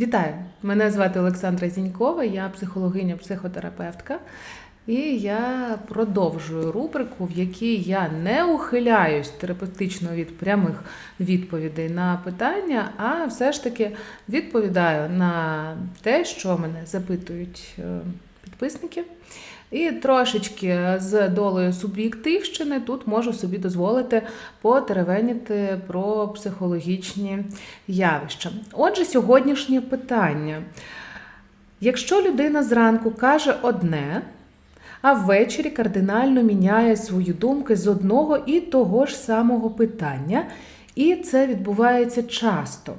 Вітаю! Мене звати Олександра Зінькова, я психологиня-психотерапевтка. І я продовжую рубрику, в якій я не ухиляюсь терапевтично від прямих відповідей на питання, а все ж таки відповідаю на те, що мене запитують е, підписники. І трошечки з долею суб'єктивщини тут можу собі дозволити потеревеніти про психологічні явища. Отже, сьогоднішнє питання. Якщо людина зранку каже одне, а ввечері кардинально міняє свої думки з одного і того ж самого питання, і це відбувається часто.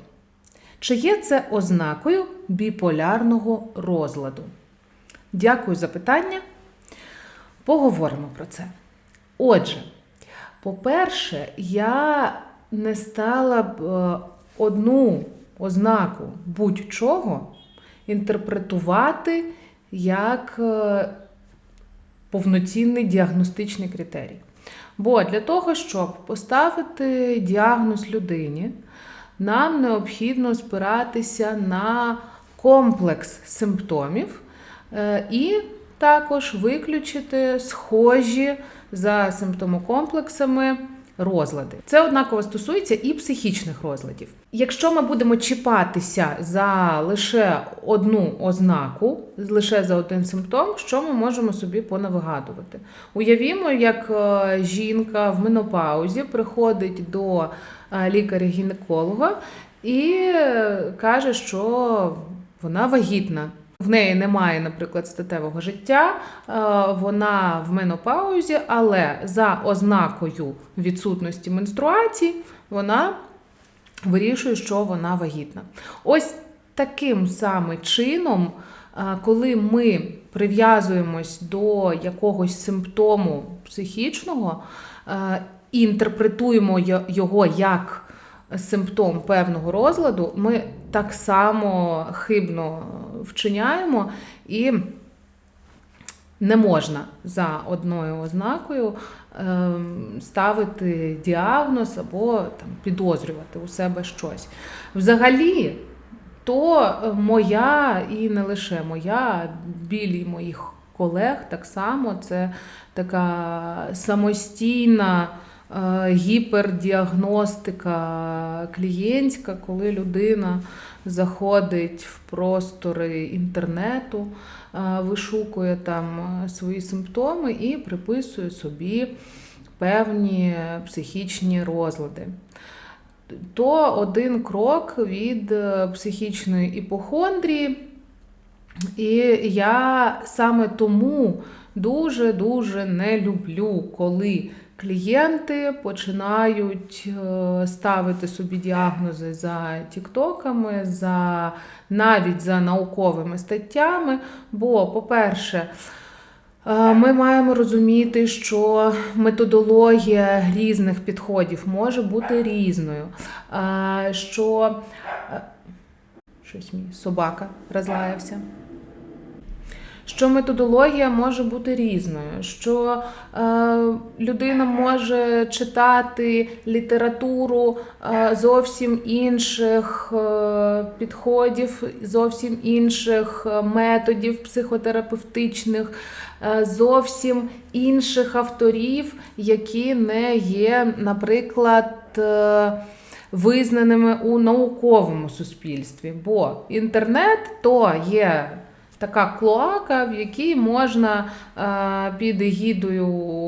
Чи є це ознакою біполярного розладу? Дякую за питання. Поговоримо про це. Отже, по-перше, я не стала б е, одну ознаку будь-чого інтерпретувати як е, повноцінний діагностичний критерій. Бо для того, щоб поставити діагноз людині, нам необхідно спиратися на комплекс симптомів е, і також виключити схожі за симптомокомплексами розлади. Це однаково стосується і психічних розладів. Якщо ми будемо чіпатися за лише одну ознаку, лише за один симптом, що ми можемо собі понавигадувати? Уявімо, як е, жінка в менопаузі приходить до е, лікаря-гінеколога і е, каже, що вона вагітна. В неї немає, наприклад, статевого життя, е, вона в менопаузі, але за ознакою відсутності менструації вона вирішує, що вона вагітна. Ось таким саме чином, е, коли ми прив'язуємось до якогось симптому психічного е, і інтерпретуємо його як симптом певного розладу, ми так само хибно вчиняємо і не можна за одною ознакою ем, ставити діагноз або там, підозрювати у себе щось. Взагалі, то моя і не лише моя, білі моїх колег так само це така самостійна. Е, гіпердіагностика клієнтська, коли людина заходить в простори інтернету, е, вишукує там е, свої симптоми і приписує собі певні психічні розлади. То один крок від психічної іпохондрії. І я саме тому дуже-дуже не люблю, коли клієнти починають е, ставити собі діагнози за тіктоками, за навіть за науковими статтями. Бо, по-перше, е, ми маємо розуміти, що методологія різних підходів може бути різною. Е, що щось мій собака розлаявся що методологія може бути різною, що е, людина може читати літературу е, зовсім інших е, підходів, зовсім інших е, методів психотерапевтичних, е, зовсім інших авторів, які не є, наприклад, е, Визнаними у науковому суспільстві, бо інтернет то є така клоака, в якій можна е, під егідою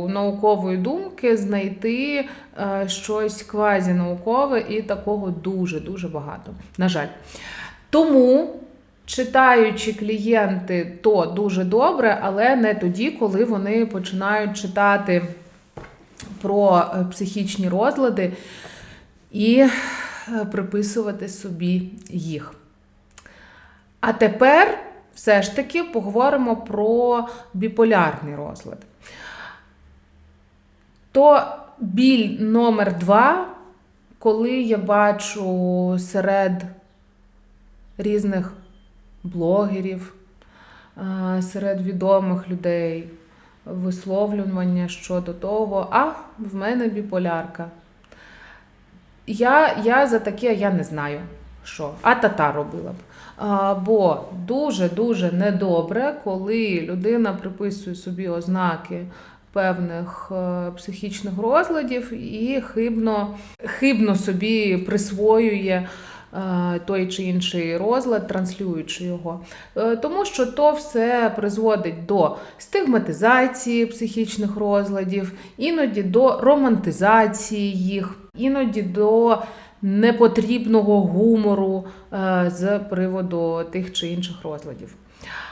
наукової думки знайти е, щось квазінаукове і такого дуже-дуже багато. На жаль. Тому. Читаючи клієнти, то дуже добре, але не тоді, коли вони починають читати про е, психічні розлади і приписувати собі їх. А тепер все ж таки поговоримо про біполярний розлад. То біль номер два, коли я бачу серед різних блогерів, серед відомих людей висловлювання щодо того, а в мене біполярка. Я я за таке я не знаю. Що? А тата робила б. Бо дуже-дуже недобре, коли людина приписує собі ознаки певних е, психічних розладів і хибно, хибно собі присвоює е, той чи інший розлад, транслюючи його. Е, Тому що то все призводить до стигматизації психічних розладів, іноді до романтизації їх, іноді до непотрібного гумору е, з приводу тих чи інших розладів.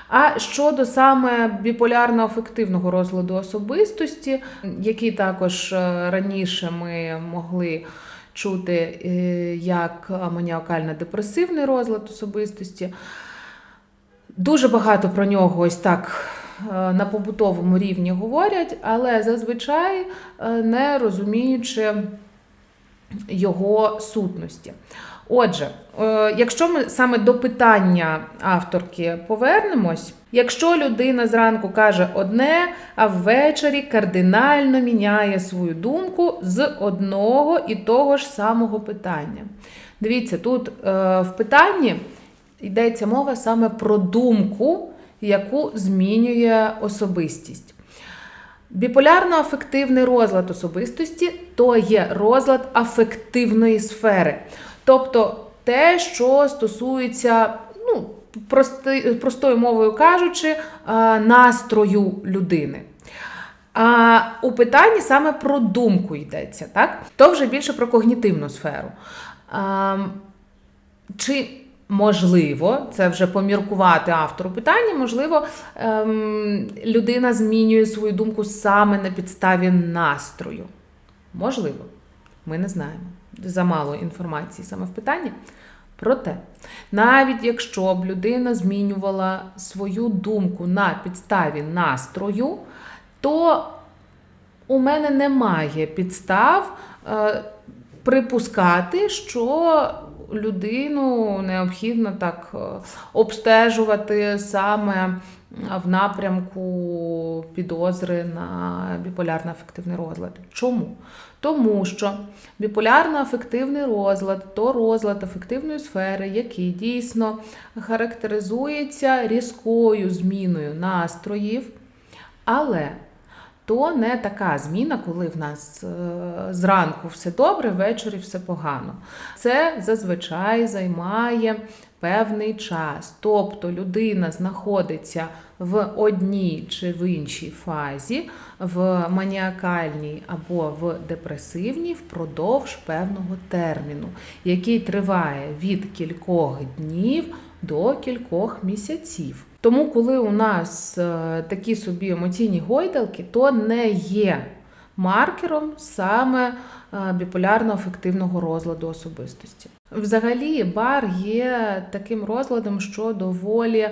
А щодо саме біполярно-афективного розладу особистості, який також е, раніше ми могли чути е, як маніакально-депресивний розлад особистості, дуже багато про нього ось так на побутовому рівні говорять, але зазвичай не розуміючи його сутності. Отже, е, якщо ми саме до питання авторки повернемось, якщо людина зранку каже одне, а ввечері кардинально міняє свою думку з одного і того ж самого питання. Дивіться, тут е, в питанні йдеться мова саме про думку, яку змінює особистість. Біполярно-афективний розлад особистості то є розлад афективної сфери. Тобто те, що стосується, ну, прости, простою мовою кажучи, настрою людини. А у питанні саме про думку йдеться, так? То вже більше про когнітивну сферу. А, чи можливо, це вже поміркувати автору питання, можливо, ем, людина змінює свою думку саме на підставі настрою? Можливо, ми не знаємо. Замало інформації саме в питанні. Проте, навіть якщо б людина змінювала свою думку на підставі настрою, то у мене немає підстав е, припускати, що людину необхідно так е, обстежувати саме в напрямку підозри на біполярно-афективний розлад. Чому? Тому що біполярно-афективний розлад то розлад афективної сфери, який дійсно характеризується різкою зміною настроїв, але то не така зміна, коли в нас е, зранку все добре, ввечері все погано. Це зазвичай займає певний час. Тобто людина знаходиться в одній чи в іншій фазі, в маніакальній або в депресивній впродовж певного терміну, який триває від кількох днів до кількох місяців. Тому, коли у нас е, такі собі емоційні гойдалки, то не є маркером саме е, біполярно-афективного розладу особистості. Взагалі, бар є таким розладом, що доволі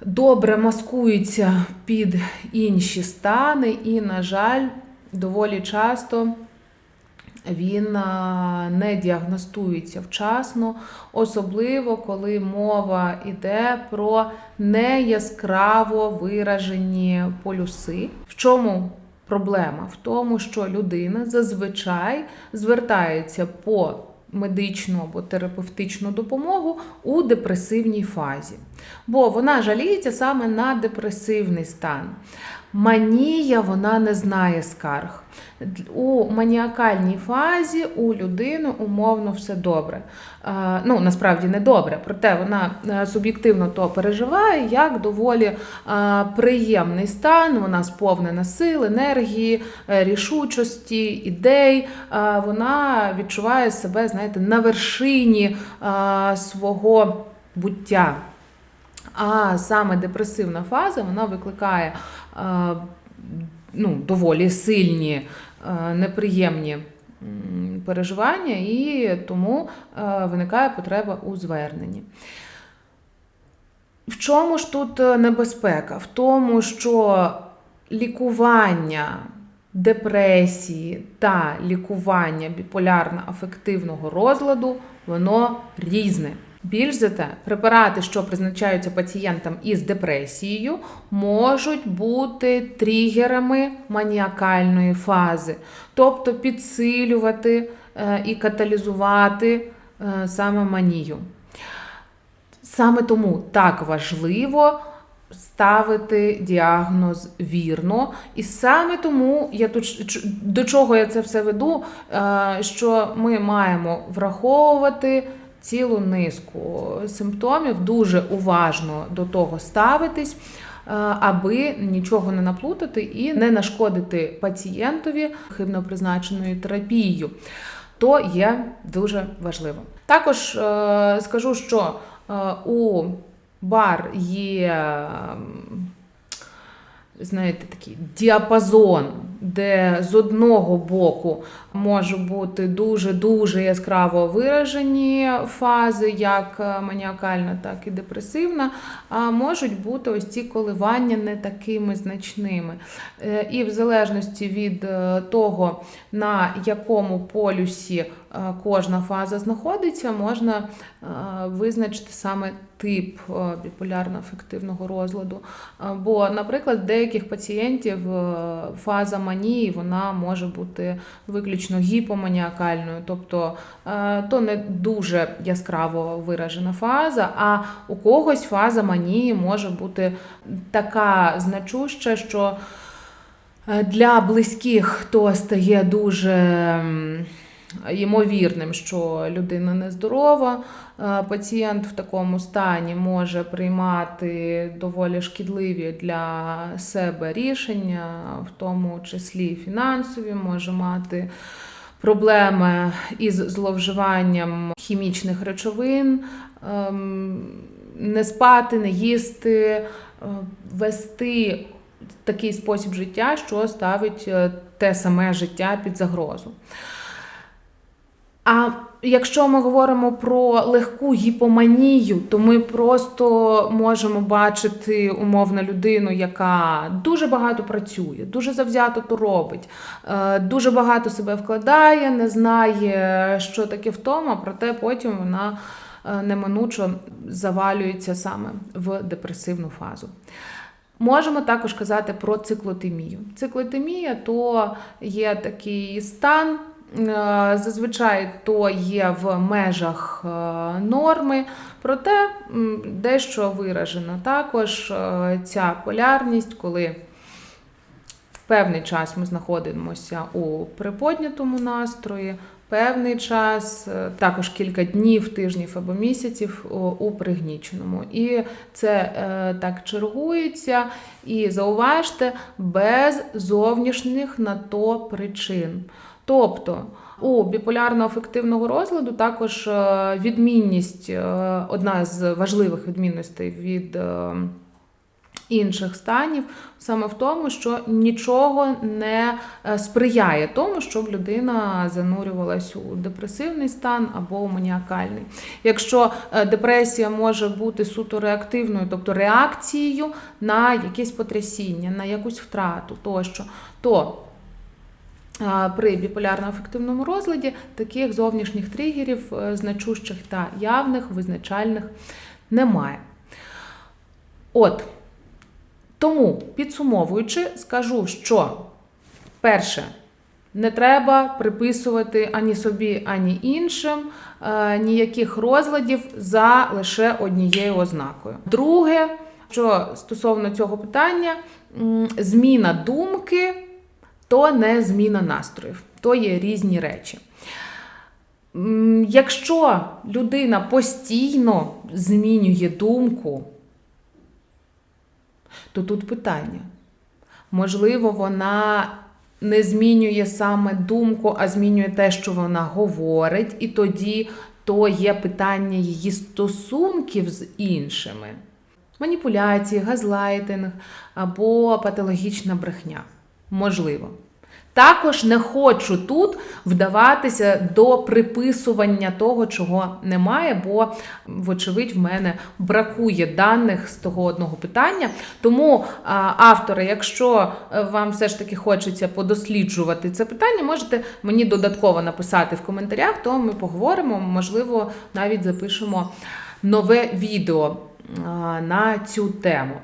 добре маскується під інші стани, і, на жаль, доволі часто він не діагностується вчасно, особливо коли мова йде про неяскраво виражені полюси. В чому проблема? В тому, що людина зазвичай звертається по медичну або терапевтичну допомогу у депресивній фазі, бо вона жаліється саме на депресивний стан. Манія вона не знає скарг. У маніакальній фазі у людини умовно все добре. Е, Ну, насправді не добре, проте вона е, суб'єктивно то переживає як доволі е, приємний стан, вона сповнена сил, енергії, рішучості, ідей. Вона відчуває себе, знаєте, на вершині свого буття. А саме депресивна фаза вона викликає е, ну, доволі сильні, е, неприємні переживання, і тому е, виникає потреба у зверненні. В чому ж тут небезпека? В тому, що лікування депресії та лікування біполярно-афективного розладу воно різне. Більш за те, препарати, що призначаються пацієнтам із депресією, можуть бути тригерами маніакальної фази, тобто підсилювати е, і каталізувати е, саме манію. Саме тому так важливо ставити діагноз вірно. І саме тому я тут до чого я це все веду, е, що ми маємо враховувати цілу низку симптомів, дуже уважно до того ставитись. е, Аби нічого не наплутати і не нашкодити пацієнтові хибно призначеною терапією, то є дуже важливо. Також е, скажу, що е, у бар є, знаєте, такий діапазон, де з одного боку може бути дуже-дуже яскраво виражені фази, як е, маніакальна, так і депресивна, а можуть бути ось ці коливання не такими значними. Е, І в залежності від е, того, на якому полюсі кожна фаза знаходиться, можна визначити саме тип біполярно-афективного розладу. Бо, наприклад, деяких пацієнтів фаза манії вона може бути виключно гіпоманіакальною, тобто е, то не дуже яскраво виражена фаза, а у когось фаза манії може бути така значуща, що е, для близьких то стає дуже ймовірним, що людина нездорова. Е, Пацієнт в такому стані може приймати доволі шкідливі для себе рішення, в тому числі фінансові, може мати проблеми із зловживанням хімічних речовин, ем, не спати, не їсти, е, вести такий спосіб життя, що ставить е, те саме життя під загрозу. А якщо ми говоримо про легку гіпоманію, то ми просто можемо бачити умовно людину, яка дуже багато працює, дуже завзято то робить, е, дуже багато себе вкладає, не знає, що таке втома, проте потім вона е, неминучо завалюється саме в депресивну фазу. Можемо також казати про циклотемію. Циклотемія то є такий стан, зазвичай то є в межах е, норми, проте дещо виражена також е, ця полярність, коли певний час ми знаходимося у приподнятому настрої, певний час, е, також кілька днів, тижнів або місяців у- пригніченому. І це е, так чергується. І зауважте, без зовнішніх на то причин. Тобто у біполярно-афективного розладу також е, відмінність, е, одна з важливих відмінностей від е, інших станів, саме в тому, що нічого не сприяє тому, щоб людина занурювалась у депресивний стан або у маніакальний. Якщо депресія може бути суто реактивною, тобто реакцією на якесь потрясіння, на якусь втрату тощо, то При біполярно-афективному розладі таких зовнішніх тригерів е, значущих та явних, визначальних немає. От, тому, підсумовуючи, скажу, що перше, не треба приписувати ані собі, ані іншим е, ніяких розладів за лише однією ознакою. Друге, що стосовно цього питання, зміна думки то не зміна настроїв, то є різні речі. Якщо людина постійно змінює думку, то тут питання. Можливо, вона не змінює саме думку, а змінює те, що вона говорить, і тоді то є питання її стосунків з іншими. Маніпуляції, газлайтинг або патологічна брехня. Можливо. Також не хочу тут вдаватися до приписування того, чого немає, бо, вочевидь, в мене бракує даних з того одного питання. Тому, автори, якщо е, вам все ж таки хочеться подосліджувати це питання, можете мені додатково написати в коментарях, то ми поговоримо, можливо, навіть запишемо нове відео на цю тему.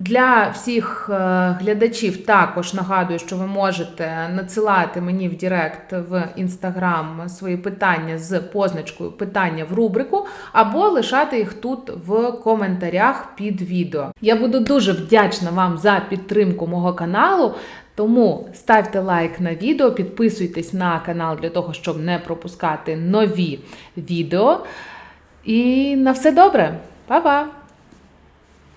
Для всіх е, глядачів також нагадую, що ви можете надсилати мені в Директ в інстаграм свої питання з позначкою питання в рубрику, або лишати їх тут в коментарях під відео. Я буду дуже вдячна вам за підтримку мого каналу. Тому ставте лайк на відео, підписуйтесь на канал для того, щоб не пропускати нові відео. І на все добре. Па-па!